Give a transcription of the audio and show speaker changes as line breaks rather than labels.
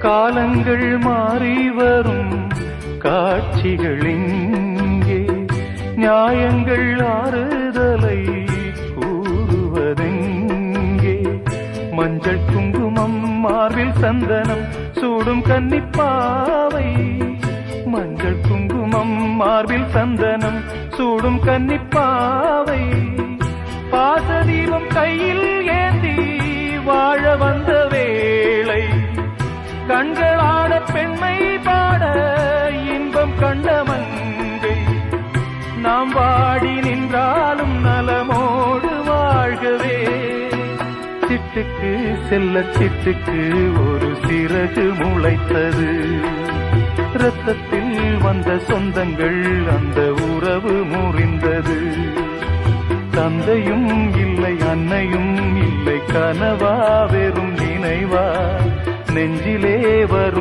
காலங்கள் மாறி வரும். காட்சிகள் இங்கே. நியாயங்கள் ஆறுதலை கூறுவதெங்கே. மஞ்சள் குங்குமம் மார்பில் சந்தனம் சூடும் கன்னிப்பாவை. மஞ்சள் குங்குமம் மார்பில் சந்தனம் சூடும் கன்னிப்பாவை. பாசதீபம் கையில் கண்களாட பெண்மை பாட இன்பம் கண்ட மங்கை நாம் வாடி நின்றாலும் நலமோடு வாழ்கவே. சிட்டுக்கு செல்ல சிட்டுக்கு ஒரு சிறகு முளைத்தது. ரத்தத்தில் வந்த சொந்தங்கள் அந்த உறவு முறிந்தது. தந்தையும் இல்லை அன்னையும் இல்லை கனவா வெறும் நினைவா. நெஞ்சிலே வரும்.